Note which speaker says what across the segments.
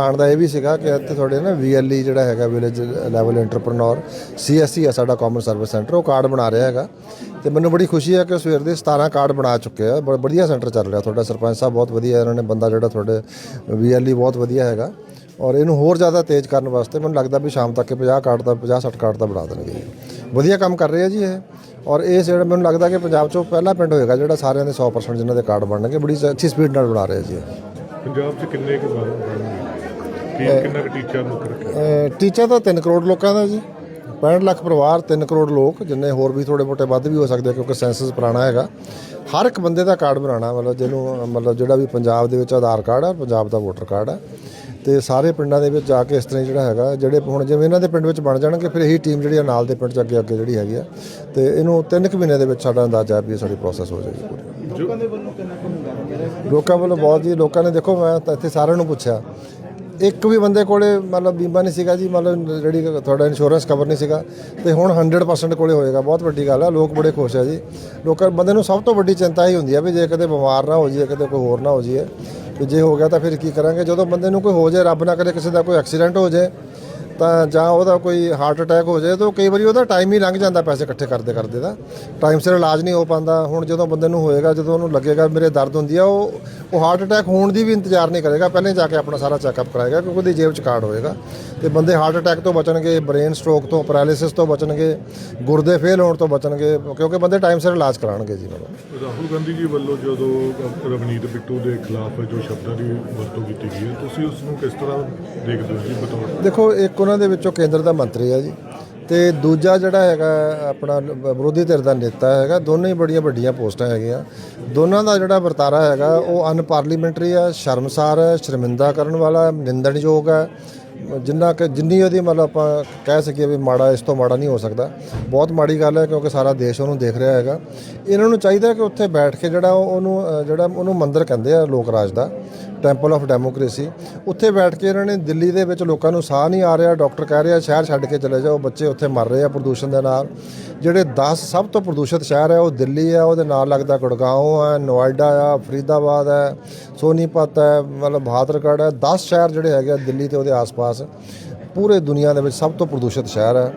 Speaker 1: ਆਉਣ ਦਾ ਇਹ ਵੀ ਸੀਗਾ ਕਿ ਇੱਥੇ ਤੁਹਾਡੇ ਨਾ ਵੀਐਲਈ ਜਿਹੜਾ ਹੈਗਾ ਵਿਲੇਜ ਲੈਵਲ ਐਂਟਰਪ੍ਰੈਨਿਓਰ ਸੀਐਸਸੀ ਆ ਸਾਡਾ ਕਾਮਨ ਸਰਵਿਸ ਸੈਂਟਰ ਉਹ ਕਾਰਡ ਬਣਾ ਰਿਹਾ ਹੈਗਾ। ਤੇ ਮੈਨੂੰ ਬੜੀ ਖੁਸ਼ੀ ਹੈ ਕਿ ਸਵੇਰ ਦੇ 17 ਕਾਰਡ ਬਣਾ ਚੁੱਕੇ ਆ, ਬੜਾ ਵਧੀਆ ਸੈਂਟਰ ਚੱਲ ਰਿਹਾ ਤੁਹਾਡਾ, ਸਰਪੰਚ ਸਾਹਿਬ ਬਹੁਤ ਵਧੀਆ ਇਹਨਾਂ ਨੇ ਬੰਦਾ ਜਿਹੜਾ ਤੁਹਾਡੇ ਵੀਐਲਈ ਬਹੁਤ ਵਧੀਆ ਹੈਗਾ। ਔਰ ਇਹਨੂੰ ਹੋਰ ਜ਼ਿਆਦਾ ਤੇਜ਼ ਕਰਨ ਵਾਸਤੇ ਮੈਨੂੰ ਲੱਗਦਾ ਵੀ ਸ਼ਾਮ ਤੱਕ ਇਹ 50 ਕਾਰਡ ਦਾ 50 60 ਕਾਰਡ ਦਾ ਬਣਾ ਦੇਣਗੇ ਵਧੀਆ ਕੰਮ ਕਰ ਰਹੇ ਆ ਜੀ ਇਹ। ਔਰ ਇਹ ਜਿਹੜਾ ਮੈਨੂੰ ਲੱਗਦਾ ਕਿ ਪੰਜਾਬ 'ਚੋਂ ਪਹਿਲਾ ਪਿੰਡ ਹੋਏਗਾ ਜਿਹੜਾ ਸਾਰਿਆਂ ਦੇ 100% ਜਿਨ੍ਹਾਂ ਦੇ ਕਾਰਡ ਬਣਨਗੇ, ਬੜੀ ਅੱਛੀ ਸਪੀਡ ਨਾਲ ਬਣਾ ਰਹੇ ਆ ਜੀ ਇਹ।
Speaker 2: ਪੰਜਾਬ 'ਚ ਕਿੰਨੇ ਕੁ ਬਣਨਗੇ? ਕੀ ਕਿੰਨਾ ਕੁ ਟੀਚਾ ਰੱਖਿਆ
Speaker 1: ਤਾਂ 3 ਕਰੋੜ ਲੋਕਾਂ ਦਾ ਜੀ। 65 ਲੱਖ ਪਰਿਵਾਰ 3 ਕਰੋੜ ਲੋਕ ਜਿੰਨੇ ਹੋਰ ਵੀ ਥੋੜੇ ਮੋਟੇ ਵੱਧ ਵੀ ਹੋ ਸਕਦੇ ਆ ਕਿਉਂਕਿ ਸੈਂਸਸ ਪੁਰਾਣਾ ਹੈਗਾ। ਹਰ ਇੱਕ ਬੰਦੇ ਦਾ ਕਾਰਡ ਬਣਾਉਣਾ ਮਤਲਬ ਜਿਹਨੂੰ ਮਤਲਬ ਜਿਹੜਾ ਵੀ ਪੰਜਾਬ ਦੇ ਵਿੱਚ ਆਧਾਰ ਕਾਰਡ ਆ ਪੰਜਾਬ ਦਾ ਵੋਟਰ ਕਾਰਡ ਆ। ਤੇ ਸਾਰੇ ਪਿੰਡਾਂ ਦੇ ਵਿੱਚ ਜਾ ਕੇ ਇਸ ਤਰ੍ਹਾਂ ਹੀ ਜਿਹੜਾ ਹੈਗਾ ਜਿਹੜੇ ਹੁਣ ਜਿਵੇਂ ਇਹਨਾਂ ਦੇ ਪਿੰਡ ਵਿੱਚ ਬਣ ਜਾਣਗੇ ਫਿਰ ਇਹੀ ਟੀਮ ਜਿਹੜੀ ਆ ਨਾਲ ਦੇ ਪਿੰਡ ਚ ਅੱਗੇ ਅੱਗੇ ਜਿਹੜੀ ਹੈਗੀ ਆ। ਤੇ ਇਹਨੂੰ 3 ਕੁ ਮਹੀਨੇ ਦੇ ਵਿੱਚ ਸਾਡਾ ਅੰਦਾਜ਼ਾ ਹੈ ਵੀ ਇਹ ਸਾਡੀ ਪ੍ਰੋਸੈਸ ਹੋ ਜਾਏਗੀ ਪੂਰੀ। ਲੋਕਾਂ ਵੱਲੋਂ ਬਹੁਤ ਜੀ ਲੋਕਾਂ ਨੇ ਦੇਖੋ ਮੈਂ ਤਾਂ ਇੱਥੇ ਸਾਰਿਆਂ ਨੂੰ ਪੁੱਛਿਆ ਇੱਕ ਵੀ ਬੰਦੇ ਕੋਲੇ ਮਤਲਬ ਬੀਮਾ ਨਹੀਂ ਸੀਗਾ ਜੀ, ਮਤਲਬ ਜਿਹੜੀ ਤੁਹਾਡਾ ਇੰਸ਼ੋਰੈਂਸ ਕਵਰ ਨਹੀਂ ਸੀਗਾ ਤੇ ਹੁਣ 100% ਕੋਲੇ ਹੋਏਗਾ, ਬਹੁਤ ਵੱਡੀ ਗੱਲ ਆ, ਲੋਕ ਬੜੇ ਖੁਸ਼ ਆ ਜੀ। ਲੋਕਾਂ, ਬੰਦੇ ਨੂੰ ਸਭ ਤੋਂ ਵੱਡੀ ਚਿੰਤਾ ਹੀ ਹੁੰਦੀ ਆ ਵੀ ਜੇ ਕਦੇ ਬਿਮਾਰ ਨਾ ਹੋ ਜਾਈਏ ਕਦੇ ਕੋਈ ਹੋਰ ਨਾ ਹੋ ਜਾਈਏ, ਵੀ ਜੇ ਹੋ ਗਿਆ ਤਾਂ ਫਿਰ ਕੀ ਕਰਾਂਗੇ? ਜਦੋਂ ਬੰਦੇ ਨੂੰ ਕੋਈ ਹੋ ਜਾਏ, ਰੱਬ ਨਾ ਕਰੇ ਕਿਸੇ ਦਾ ਕੋਈ ਐਕਸੀਡੈਂਟ ਹੋ ਜਾਏ ਤਾਂ ਜਾਂ ਉਹਦਾ ਕੋਈ ਹਾਰਟ ਅਟੈਕ ਹੋ ਜਾਏ ਤਾਂ ਕਈ ਵਾਰੀ ਉਹਦਾ ਟਾਈਮ ਹੀ ਲੰਘ ਜਾਂਦਾ ਪੈਸੇ ਇਕੱਠੇ ਕਰਦੇ ਕਰਦੇ ਦਾ। ਟਾਈਮ ਸਿਰ ਇਲਾਜ ਨਹੀਂ ਹੋ ਪਾਉਂਦਾ। ਹੁਣ ਜਦੋਂ ਬੰਦੇ ਨੂੰ ਹੋਏਗਾ ਜਦੋਂ ਉਹਨੂੰ ਲੱਗੇਗਾ ਮੇਰੇ ਦਰਦ ਹੁੰਦੀ ਆ ਉਹ ਉਹ ਹਾਰਟ ਅਟੈਕ ਹੋਣ ਦੀ ਵੀ ਇੰਤਜ਼ਾਰ ਨਹੀਂ ਕਰੇਗਾ। ਪਹਿਲੇ ਜਾ ਕੇ ਆਪਣਾ ਸਾਰਾ ਚੈੱਕਅਪ ਕਰਾਏਗਾ ਕਿਉਂਕਿ ਉਹਦੀ ਜੇਬ 'ਚ ਕਾਰਡ ਹੋਏਗਾ। ਤੇ ਬੰਦੇ ਹਾਰਟ ਅਟੈਕ ਤੋਂ ਬਚਣਗੇ ਬ੍ਰੇਨ ਸਟ੍ਰੋਕ ਤੋਂ ਪੈਰਾਲਿਸਿਸ ਤੋਂ ਬਚਣਗੇ ਗੁਰਦੇ ਫੇਲ ਹੋਣ ਤੋਂ ਬਚਣਗੇ ਕਿਉਂਕਿ ਬੰਦੇ ਟਾਈਮ ਸਿਰ ਇਲਾਜ ਕਰਾਉਣਗੇ ਜੀ
Speaker 2: ਰਾਹੁਲ ਗਾਂਧੀ ਜੀ ਵੱਲੋਂ ਜਦੋਂ ਰਵਨੀਤ ਬਿੱਟੂ ਦੇ ਖਿਲਾਫ ਜੋ ਸ਼ਬਦਾਂ ਦੀ ਵਰਤੋਂ ਕੀਤੀ ਗਈ ਤੁਸੀਂ ਉਸ ਨੂੰ ਕਿਸ ਤਰ੍ਹਾਂ ਦੇਖਦੇ ਹੋ ਜੀ ਬਤੌਰ?
Speaker 1: ਦੇਖੋ ਇੱਕ ਉਹਨਾਂ ਦੇ ਵਿੱਚੋਂ ਕੇਂਦਰ ਦਾ ਮੰਤਰੀ ਆ ਜੀ। ਤੇ ਦੂਜਾ ਜਿਹੜਾ ਹੈਗਾ ਆਪਣਾ ਵਿਰੋਧੀ ਧਿਰ ਦਾ ਨੇਤਾ ਹੈਗਾ, ਦੋਨੋਂ ਹੀ ਬੜੀਆਂ ਵੱਡੀਆਂ ਪੋਸਟਾਂ ਹੈਗੀਆਂ। ਦੋਨਾਂ ਦਾ ਜਿਹੜਾ ਵਰਤਾਰਾ ਹੈਗਾ, ਉਹ ਅਨਪਾਰਲੀਮੈਂਟਰੀ ਆ, ਸ਼ਰਮਸਾਰ ਹੈ ਸ਼ਰਮਿੰਦਾ ਕਰਨ ਵਾਲਾ, ਨਿੰਦਣਯੋਗ ਹੈ ਜਿੰਨਾ ਕਿ ਜਿੰਨੀ ਉਹਦੀ ਮਤਲਬ ਆਪਾਂ ਕਹਿ ਸਕੀਏ ਵੀ ਮਾੜਾ, ਇਸ ਤੋਂ ਮਾੜਾ ਨਹੀਂ ਹੋ ਸਕਦਾ। ਬਹੁਤ ਮਾੜੀ ਗੱਲ ਹੈ ਕਿਉਂਕਿ ਸਾਰਾ ਦੇਸ਼ ਉਹਨੂੰ ਦੇਖ ਰਿਹਾ ਹੈਗਾ। ਇਹਨਾਂ ਨੂੰ ਚਾਹੀਦਾ ਕਿ ਉੱਥੇ ਬੈਠ ਕੇ ਜਿਹੜਾ ਉਹ- ਉਹਨੂੰ ਜਿਹੜਾ ਉਹਨੂੰ ਮੰਦਰ ਕਹਿੰਦੇ ਆ ਲੋਕ ਰਾਜ ਦਾ। ਟੈਂਪਲ ਆਫ ਡੈਮੋਕ੍ਰੇਸੀ ਉੱਥੇ ਬੈਠ ਕੇ ਇਹਨਾਂ ਨੇ ਦਿੱਲੀ ਦੇ ਵਿੱਚ ਲੋਕਾਂ ਨੂੰ ਸਾਹ ਨਹੀਂ ਆ ਰਿਹਾ। ਡਾਕਟਰ ਕਹਿ ਰਿਹਾ, ਸ਼ਹਿਰ ਛੱਡ ਕੇ ਚਲੇ ਜਾਓ, ਬੱਚੇ ਉੱਥੇ ਮਰ ਰਹੇ ਆ ਪ੍ਰਦੂਸ਼ਣ ਦੇ ਨਾਲ। ਜਿਹੜੇ 10 ਸਭ ਤੋਂ ਪ੍ਰਦੂਸ਼ਿਤ ਸ਼ਹਿਰ ਹੈ ਉਹ ਦਿੱਲੀ ਹੈ ਉਹਦੇ ਨਾਲ ਲੱਗਦਾ ਗੁੜਗਾਉਂ ਹੈ ਨੋਇਡਾ ਆ, ਫਰੀਦਾਬਾਦ ਹੈ ਸੋਨੀਪਤ ਹੈ ਮਤਲਬ ਬਹਾਦਰਗੜ੍ਹ ਹੈ 10 ਸ਼ਹਿਰ ਜਿਹੜੇ ਹੈਗੇ ਆ ਦਿੱਲੀ ਤੇ ਉਹਦੇ ਆਸ-ਪਾਸ। ਪੂਰੇ ਦੁਨੀਆ ਦੇ ਵਿੱਚ ਸਭ ਤੋਂ ਪ੍ਰਦੂਸ਼ਿਤ ਸ਼ਹਿਰ ਹੈ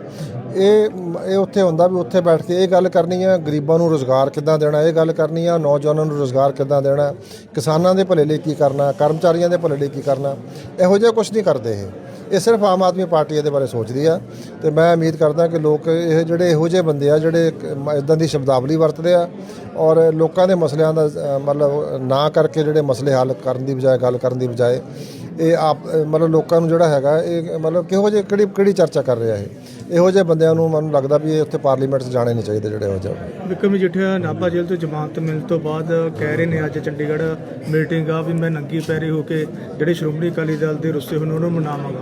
Speaker 1: ਇਹ ਇਹ ਉੱਥੇ ਹੁੰਦਾ ਵੀ ਉੱਥੇ ਬੈਠ ਕੇ ਇਹ ਗੱਲ ਕਰਨੀ ਆ, ਗਰੀਬਾਂ ਨੂੰ ਰੋਜ਼ਗਾਰ ਕਿੱਦਾਂ ਦੇਣਾ, ਇਹ ਗੱਲ ਕਰਨੀ ਆ, ਨੌਜਵਾਨਾਂ ਨੂੰ ਰੋਜ਼ਗਾਰ ਕਿੱਦਾਂ ਦੇਣਾ, ਕਿਸਾਨਾਂ ਦੇ ਭਲੇ ਲਈ ਕੀ ਕਰਨਾ, ਕਰਮਚਾਰੀਆਂ ਦੇ ਭਲੇ ਲਈ ਕੀ ਕਰਨਾ, ਇਹੋ ਜਿਹਾ ਕੁਝ ਨਹੀਂ ਕਰਦੇ ਇਹ। ਇਹ ਸਿਰਫ ਆਮ ਆਦਮੀ ਪਾਰਟੀ ਇਹਦੇ ਬਾਰੇ ਸੋਚਦੀ ਆ ਤੇ ਮੈਂ ਉਮੀਦ ਕਰਦਾ ਕਿ ਲੋਕ ਇਹ ਜਿਹੜੇ ਇਹੋ ਜਿਹੇ ਬੰਦੇ ਆ, ਜਿਹੜੇ ਇਦਾਂ ਦੀ ਸ਼ਬਦਾਵਲੀ ਵਰਤਦੇ ਆ ਔਰ ਲੋਕਾਂ ਦੇ ਮਸਲਿਆਂ ਦਾ ਅ, ਮਤਲਬ ਨਾ ਕਰਕੇ ਜਿਹੜੇ ਮਸਲੇ ਹੱਲ ਕਰਨ ਦੀ ਬਜਾਏ ਗੱਲ ਕਰਨ ਦੀ ਬਜਾਏ ਇਹ ਆਪ ਅ, ਮਤਲਬ ਲੋਕਾਂ ਨੂੰ ਜਿਹੜਾ ਹੈਗਾ ਇਹ ਮਤਲਬ ਕਿਹੋ ਜਿਹੇ ਕਿਹੜੀ ਕਿਹੜੀ ਚਰਚਾ ਕਰ ਰਿਹਾ ਇਹ? ਇਹੋ ਜਿਹੇ ਬੰਦਿਆਂ ਨੂੰ ਮੈਨੂੰ ਲੱਗਦਾ ਵੀ ਇਹ ਉੱਥੇ ਪਾਰਲੀਮੈਂਟ 'ਚ ਜਾਣੇ ਨਹੀਂ ਚਾਹੀਦੇ ਜਿਹੜੇ ਇਹੋ ਜਿਹੇ
Speaker 3: ਵਿਕਰਮ ਮਜੀਠੀਆ ਨਾਭਾ ਜੇਲ੍ਹ ਤੋਂ ਜ਼ਮਾਨਤ ਮਿਲਣ ਤੋਂ ਬਾਅਦ ਕਹਿ ਰਹੇ ਨੇ ਅੱਜ ਚੰਡੀਗੜ੍ਹ ਮੀਟਿੰਗ ਆ ਵੀ ਮੈਂ ਨੰਗੀ ਪੈਰੀ ਹੋ ਕੇ ਜਿਹੜੇ ਸ਼੍ਰੋਮਣੀ ਅਕਾਲੀ ਦਲ ਦੇ ਰੁੱਸੇ ਹੋਣ ਉਹਨੂੰ ਮਨਾਵਾਂਗਾ।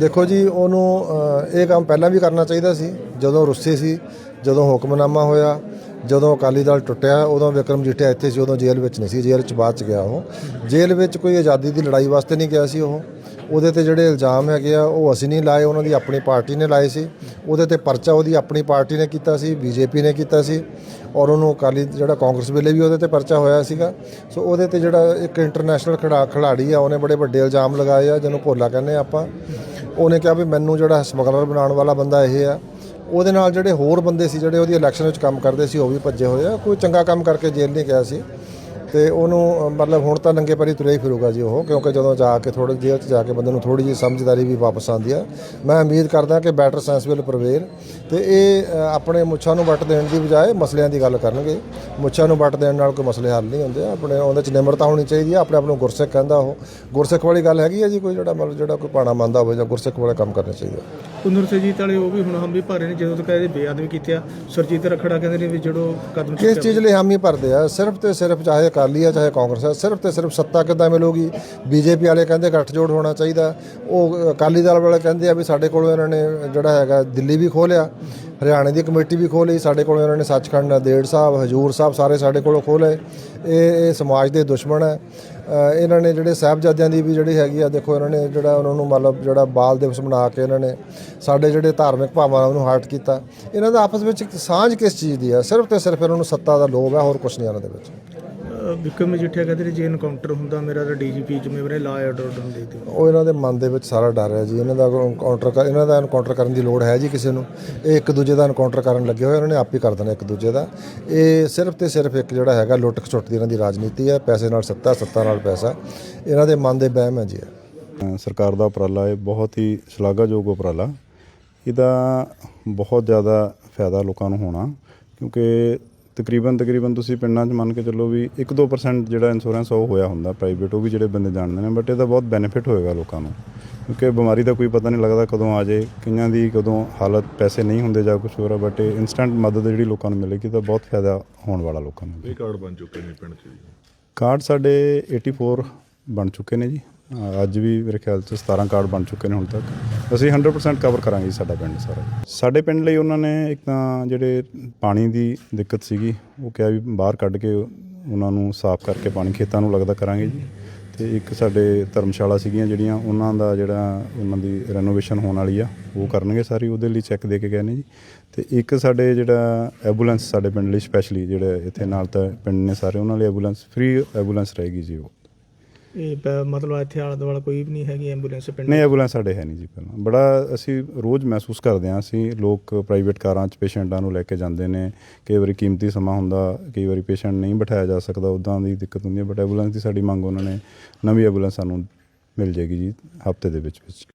Speaker 1: ਦੇਖੋ ਜੀ ਉਹਨੂੰ ਅ, ਇਹ ਕੰਮ ਪਹਿਲਾਂ ਵੀ ਕਰਨਾ ਚਾਹੀਦਾ ਸੀ। ਜਦੋਂ ਰੁੱਸੇ ਸੀ ਜਦੋਂ ਹੁਕਮਨਾਮਾ ਹੋਇਆ ਜਦੋਂ ਅਕਾਲੀ ਦਲ ਟੁੱਟਿਆ, ਉਦੋਂ ਵਿਕਰਮ ਜੀਠਿਆ ਇੱਥੇ ਸੀ, ਉਦੋਂ ਜੇਲ੍ਹ ਵਿੱਚ ਨਹੀਂ ਸੀ, ਜੇਲ੍ਹ 'ਚ ਬਾਅਦ 'ਚ ਗਿਆ ਉਹ। ਜੇਲ੍ਹ ਵਿੱਚ ਕੋਈ ਆਜ਼ਾਦੀ ਦੀ ਲੜਾਈ ਵਾਸਤੇ ਨਹੀਂ ਗਿਆ ਸੀ ਉਹ। ਉਹਦੇ ਤੇ ਜਿਹੜੇ ਇਲਜ਼ਾਮ ਹੈਗੇ ਆ, ਉਹ ਅਸੀਂ ਨਹੀਂ ਲਾਏ, ਉਹਨਾਂ ਦੀ ਆਪਣੀ ਪਾਰਟੀ ਨੇ ਲਾਏ ਸੀ। ਉਹਦੇ ਤੇ ਪਰਚਾ ਉਹਦੀ ਆਪਣੀ ਪਾਰਟੀ ਨੇ ਕੀਤਾ ਸੀ, ਬੀਜੇਪੀ ਨੇ ਕੀਤਾ ਸੀ। ਔਰ ਉਹਨੂੰ ਅਕਾਲੀ, ਜਿਹੜਾ ਕਾਂਗਰਸ ਵੇਲੇ ਵੀ ਉਹਦੇ ਤੇ ਪਰਚਾ ਹੋਇਆ ਸੀਗਾ। ਸੋ ਉਹਦੇ ਤੇ ਜਿਹੜਾ ਇੱਕ ਇੰਟਰਨੈਸ਼ਨਲ ਖਿਡਾ ਖਿਲਾੜੀ ਆ, ਉਹਨੇ ਬੜੇ ਵੱਡੇ ਇਲਜ਼ਾਮ ਲਗਾਏ ਆ, ਜਿਹਨੂੰ ਭੋਲਾ ਕਹਿੰਦੇ ਆ ਆਪਾਂ। ਉਹਨੇ ਕਿਹਾ ਵੀ ਮੈਨੂੰ ਜਿਹੜਾ ਸਮਗਲਰ ਬਣਾਉਣ ਵਾਲਾ ਬੰਦਾ ਇਹ ਆ ਉਹਦੇ ਨਾਲ ਜਿਹੜੇ ਹੋਰ ਬੰਦੇ ਸੀ ਜਿਹੜੇ ਉਹਦੀ ਇਲੈਕਸ਼ਨ ਵਿੱਚ ਕੰਮ ਕਰਦੇ ਸੀ, ਉਹ ਵੀ ਭੱਜੇ ਹੋਏ ਆ। ਕੋਈ ਚੰਗਾ ਕੰਮ ਕਰਕੇ ਜੇਲ੍ਹ ਨਹੀਂ ਗਿਆ ਸੀ। ਤੇ ਉਹਨੂੰ ਮਤਲਬ ਹੁਣ ਤਾਂ ਨੰਗੇ ਪੈਰੀ ਤੁਰਿਆ ਹੀ ਫਿਰੂਗਾ ਜੀ ਉਹ ਕਿਉਂਕਿ ਜਦੋਂ ਜਾ ਕੇ ਥੋੜੇ ਜੇਲ੍ਹ 'ਚ ਜਾ ਕੇ ਬੰਦੇ ਨੂੰ ਥੋੜੀ ਜਿਹੀ ਸਮਝਦਾਰੀ ਵੀ ਵਾਪਸ ਆਉਂਦੀ ਆ। ਮੈਂ ਉਮੀਦ ਕਰਦਾ ਕਿ ਬੈਟਰ ਸੈਂਸ ਵਿਲ ਪ੍ਰਵੇਲ। ਤੇ ਇਹ ਆਪਣੇ ਮੁੱਛਾਂ ਨੂੰ ਵੱਟ ਦੇਣ ਦੀ ਬਜਾਏ ਮਸਲਿਆਂ ਦੀ ਗੱਲ ਕਰਨਗੇ। ਮੁੱਛਾਂ ਨੂੰ ਵੱਟ ਦੇਣ ਨਾਲ ਕੋਈ ਮਸਲੇ ਹੱਲ ਨਹੀਂ ਹੁੰਦੇ। ਆਪਣੇ ਉਹਦੇ 'ਚ ਨਿਮਰਤਾ ਹੋਣੀ ਚਾਹੀਦੀ ਆ ਆਪਣੇ ਆਪ ਨੂੰ ਗੁਰਸਿੱਖ ਕਹਿੰਦਾ ਉਹ। ਗੁਰਸਿੱਖ ਵਾਲੀ ਗੱਲ ਹੈਗੀ ਆ ਜੀ ਕੋਈ ਜਿਹੜਾ ਮਤਲਬ ਜਿਹੜਾ ਕੋਈ ਪਾਣਾ ਮੰਨਦਾ ਹੋਵੇ ਜਾਂ ਗੁਰਸਿੱਖ ਵਾਲੇ ਕੰਮ ਕਰਨੇ ਚਾਹੀਦੇ
Speaker 3: ਕੁੰਦਰ ਸਰਜੀਤ ਵਾਲੇ ਉਹ ਵੀ ਹੁਣ ਹਮ ਵੀ ਭਰ ਨੇ ਜਦੋਂ ਤੱਕ ਇਹਦੇ ਬੇਅਦਬੀ ਕੀਤੀ ਆ। ਸਰਜੀਤ ਰਖੜਾ ਕਹਿੰਦੇ ਨੇ ਵੀ ਜਿਹੜੋ ਕਦਮ
Speaker 1: ਕਿਸ ਚੀਜ਼ ਲਈ ਹਾਮੀ ਭਰਦੇ ਆ? ਸਿਰਫ ਤੇ ਸਿਰਫ ਚਾਹੇ ਅਕਾਲੀ ਆ, ਚਾਹੇ ਕਾਂਗਰਸ ਆ, ਸਿਰਫ ਤੇ ਸਿਰਫ ਸੱਤਾ ਕਿੱਦਾਂ ਮਿਲੂਗੀ? ਬੀਜੇਪੀ ਵਾਲੇ ਕਹਿੰਦੇ ਗੱਠਜੋੜ ਹੋਣਾ ਚਾਹੀਦਾ। ਉਹ ਅਕਾਲੀ ਦਲ ਵਾਲੇ ਕਹਿੰਦੇ ਆ ਵੀ ਸਾਡੇ ਕੋਲੋਂ ਇਹਨਾਂ ਨੇ ਜਿਹੜਾ ਹੈਗਾ ਦਿੱਲੀ ਵੀ ਖੋਲਿਆ, ਹਰਿਆਣੇ ਦੀ ਕਮੇਟੀ ਵੀ ਖੋਲੀ, ਸਾਡੇ ਕੋਲੋਂ ਇਹਨਾਂ ਨੇ ਸੱਚਖੰਡ ਨੰਦੇੜ ਸਾਹਿਬ, ਹਜੂਰ ਸਾਹਿਬ ਸਾਰੇ ਸਾਡੇ ਕੋਲੋਂ ਖੋਲੇ। ਇਹ ਇਹ ਸਮਾਜ ਦੇ ਦੁਸ਼ਮਣ ਹੈ ਇਹਨਾਂ ਨੇ ਜਿਹੜੇ ਸਾਹਿਬਜ਼ਾਦਿਆਂ ਦੀ ਵੀ ਜਿਹੜੀ ਹੈਗੀ ਆ, ਦੇਖੋ ਇਹਨਾਂ ਨੇ ਜਿਹੜਾ ਉਹਨਾਂ ਨੂੰ ਮਤਲਬ ਜਿਹੜਾ ਬਾਲ ਦਿਵਸ ਮਨਾ ਕੇ ਇਹਨਾਂ ਨੇ ਸਾਡੇ ਜਿਹੜੇ ਧਾਰਮਿਕ ਭਾਵਾਂ ਨੂੰ ਹਾਰਟ ਕੀਤਾ। ਇਹਨਾਂ ਦਾ ਆਪਸ ਵਿੱਚ ਇੱਕ ਸਾਂਝ ਕਿਸ ਚੀਜ਼ ਦੀ ਹੈ ਸਿਰਫ ਤੇ ਸਿਰਫ ਇਹਨਾਂ ਨੂੰ ਸੱਤਾ ਦਾ ਲੋਭ ਹੈ ਹੋਰ ਕੁਝ ਨਹੀਂ ਇਹਨਾਂ ਦੇ ਵਿੱਚ।
Speaker 3: ਵਿਕਰਮ ਮਜੀਠੀਆ ਕਹਿੰਦੇ ਨੇ ਜੇ ਐਨਕਾਊਂਟਰ ਹੁੰਦਾ ਮੇਰਾ ਤਾਂ ਡੀਜੀਪੀ ਜ਼ਿੰਮੇਵਾਰੀ ਲਾ ਆਰਡਰ ਆਰਡਰ ਦੇ ਦਿਓ।
Speaker 1: ਉਹ ਇਹਨਾਂ ਦੇ ਮਨ ਦੇ ਵਿੱਚ ਸਾਰਾ ਡਰ ਹੈ ਜੀ ਇਹਨਾਂ ਦਾ ਐਨਕਾਊਂਟਰ ਕਰ ਇਹਨਾਂ ਦਾ ਐਨਕਾਊਂਟਰ ਕਰਨ ਦੀ ਲੋੜ ਹੈ ਜੀ ਕਿਸੇ ਨੂੰ। ਇਹ ਇੱਕ ਦੂਜੇ ਦਾ ਐਨਕਾਊਂਟਰ ਕਰਨ ਲੱਗੇ ਹੋਏ ਉਹਨਾਂ ਨੇ ਆਪ ਹੀ ਕਰ ਦੇਣਾ ਇੱਕ ਦੂਜੇ ਦਾ। ਇਹ ਸਿਰਫ ਤੇ ਸਿਰਫ ਇੱਕ ਜਿਹੜਾ ਹੈਗਾ ਲੁੱਟ ਖਸੁੱਟ ਦੀ ਇਹਨਾਂ ਦੀ ਰਾਜਨੀਤੀ ਹੈ ਪੈਸੇ ਨਾਲ ਸੱਤਾ ਸੱਤਾ ਨਾਲ ਪੈਸਾ। ਇਹਨਾਂ ਦੇ ਮਨ ਦੇ ਵਹਿਮ ਹੈ ਜੀ ਇਹ।
Speaker 4: ਸਰਕਾਰ ਦਾ ਉਪਰਾਲਾ ਹੈ ਬਹੁਤ ਹੀ ਸ਼ਲਾਘਾਯੋਗ ਉਪਰਾਲਾ। ਇਹਦਾ ਬਹੁਤ ਜ਼ਿਆਦਾ ਫਾਇਦਾ ਲੋਕਾਂ ਨੂੰ ਹੋਣਾ ਕਿਉਂਕਿ ਤਕਰੀਬਨ ਤਕਰੀਬਨ ਤੁਸੀਂ ਪਿੰਡਾਂ 'ਚ ਮੰਨ ਕੇ ਚੱਲੋ ਵੀ 1-2% ਜਿਹੜਾ ਇੰਸ਼ੋਰੈਂਸ ਉਹ ਹੋਇਆ ਹੁੰਦਾ ਪ੍ਰਾਈਵੇਟ ਉਹ ਵੀ ਜਿਹੜੇ ਬੰਦੇ ਜਾਣਦੇ ਨੇ ਬਟ ਇਹਦਾ ਬਹੁਤ ਬੈਨੀਫਿਟ ਹੋਏਗਾ ਲੋਕਾਂ ਨੂੰ। ਕਿਉਂਕਿ ਬਿਮਾਰੀ ਦਾ ਕੋਈ ਪਤਾ ਨਹੀਂ ਲੱਗਦਾ ਕਦੋਂ ਆ ਜਾਏ ਕਈਆਂ ਦੀ ਕਦੋਂ ਹਾਲਤ ਪੈਸੇ ਨਹੀਂ ਹੁੰਦੇ ਜਾਂ ਕੁਝ ਹੋਰ ਬਟ ਇਨਸਟੈਂਟ ਮਦਦ ਜਿਹੜੀ ਲੋਕਾਂ ਨੂੰ ਮਿਲੇਗੀ ਤਾਂ ਬਹੁਤ ਫਾਇਦਾ ਹੋਣ ਵਾਲਾ ਲੋਕਾਂ ਨੂੰ।
Speaker 2: ਇਹ ਕਾਰਡ ਬਣ ਚੁੱਕੇ ਨੇ ਪਿੰਡ 'ਚ
Speaker 4: ਕਾਰਡ ਸਾਡੇ 84 ਬਣ ਚੁੱਕੇ ਨੇ ਜੀ। ਅੱਜ ਵੀ ਮੇਰੇ ਖਿਆਲ ਚ 17 ਕਾਰਡ ਬਣ ਚੁੱਕੇ ਨੇ ਹੁਣ ਤੱਕ। ਅਸੀਂ 100% ਕਵਰ ਕਰਾਂਗੇ ਜੀ ਸਾਡਾ ਪਿੰਡ ਸਾਰਾ। ਸਾਡੇ ਪਿੰਡ ਲਈ ਉਹਨਾਂ ਨੇ ਇੱਕ ਤਾਂ ਜਿਹੜੇ ਪਾਣੀ ਦੀ ਦਿੱਕਤ ਸੀਗੀ, ਉਹ ਕਿਹਾ ਵੀ ਬਾਹਰ ਕੱਢ ਕੇ ਉਹਨਾਂ ਨੂੰ ਸਾਫ਼ ਕਰਕੇ ਪਾਣੀ ਖੇਤਾਂ ਨੂੰ ਲੱਗਦਾ ਕਰਾਂਗੇ ਜੀ। ਤੇ ਇੱਕ ਸਾਡੇ ਧਰਮਸ਼ਾਲਾ ਸੀਗੀਆਂ ਜਿਹੜੀਆਂ, ਉਹਨਾਂ ਦਾ ਜਿਹੜਾ ਉਹਨਾਂ ਦੀ ਰੈਨੋਵੇਸ਼ਨ ਹੋਣ ਵਾਲੀ ਆ, ਉਹ ਕਰਨਗੇ ਸਾਰੀ, ਉਹਦੇ ਲਈ ਚੈੱਕ ਦੇ ਕੇ ਗਏ ਨੇ ਜੀ। ਤੇ ਇੱਕ ਸਾਡੇ ਜਿਹੜਾ ਐਂਬੂਲੈਂਸ ਸਾਡੇ ਪਿੰਡ ਲਈ ਸਪੈਸ਼ਲੀ ਜਿਹੜੇ ਇੱਥੇ ਨਾਲ ਤਾਂ ਪਿੰਡ ਨੇ ਸਾਰੇ, ਉਹਨਾਂ ਲਈ ਐਂਬੂਲੈਂਸ ਫ੍ਰੀ ਐਂਬੂਲੈਂਸ ਰਹੇਗੀ ਜੀ ਉਹ।
Speaker 3: ਇਹ ਪ- ਮਤਲਬ ਇੱਥੇ ਆਲਾ ਦੁਆਲਾ ਕੋਈ ਵੀ ਨਹੀਂ ਹੈਗੀ ਐਂਬੂਲੈਂਸ ਪਿੰਡ
Speaker 4: ਨਹੀਂ ਐਂਬੂਲੈਂਸ ਸਾਡੇ ਹੈ ਨਹੀਂ ਜੀ ਪਹਿਲਾਂ। ਬੜਾ ਅਸੀਂ ਰੋਜ਼ ਮਹਿਸੂਸ ਕਰਦੇ ਹਾਂ ਅਸੀਂ ਲੋਕ ਪ੍ਰਾਈਵੇਟ ਕਾਰਾਂ 'ਚ ਪੇਸ਼ੈਂਟਾਂ ਨੂੰ ਲੈ ਕੇ ਜਾਂਦੇ ਨੇ। ਕਈ ਵਾਰੀ ਕੀਮਤੀ ਸਮਾਂ ਹੁੰਦਾ ਕਈ ਵਾਰੀ ਪੇਸ਼ੈਂਟ ਨਹੀਂ ਬਿਠਾਇਆ ਜਾ ਸਕਦਾ ਉਦਾਂ ਦੀ ਦਿੱਕਤ ਹੁੰਦੀ ਹੈ ਬਟ ਐਂਬੂਲੈਂਸ ਦੀ ਸਾਡੀ ਮੰਗ ਉਹਨਾਂ ਨੇ ਨਵੀਂ ਐਂਬੂਲੈਂਸ ਸਾਨੂੰ ਮਿਲ ਜਾਏਗੀ ਜੀ ਹਫ਼ਤੇ ਦੇ ਵਿੱਚ ਵਿੱਚ।